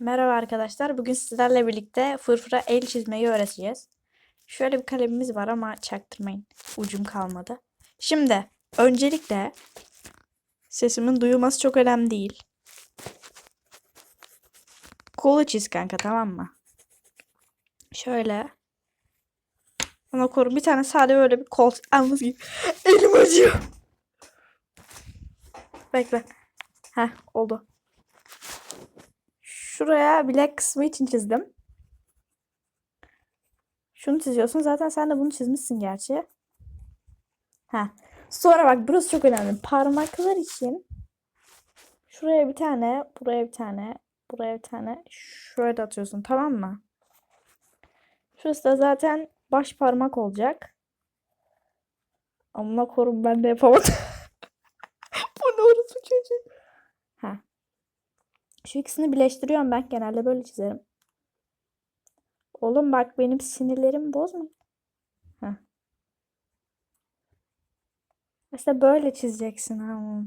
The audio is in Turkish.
Merhaba arkadaşlar. Bugün sizlerle birlikte fırfıra el çizmeyi öğreteceğiz. Şöyle bir kalemimiz var ama çaktırmayın. Ucum kalmadı. Şimdi öncelikle sesimin duyulması çok önemli değil. Kolu çiz kanka tamam mı? Şöyle. Ona koru bir tane sade böyle bir kol. Anladınız gibi. Elim acıyor. Bekle. Heh oldu. Şuraya bilek kısmı için çizdim. Şunu çiziyorsun. Zaten sen de bunu çizmişsin gerçi. Ha. Sonra bak burası çok önemli. Parmaklar için şuraya bir tane, buraya bir tane, buraya bir tane şöyle atıyorsun tamam mı? Şurası da zaten baş parmak olacak. Amına korum ben de yapamadım. Şu ikisini birleştiriyorum ben genelde böyle çizerim. Oğlum bak benim sinirlerimi bozma. Heh. Mesela böyle çizeceksin ha.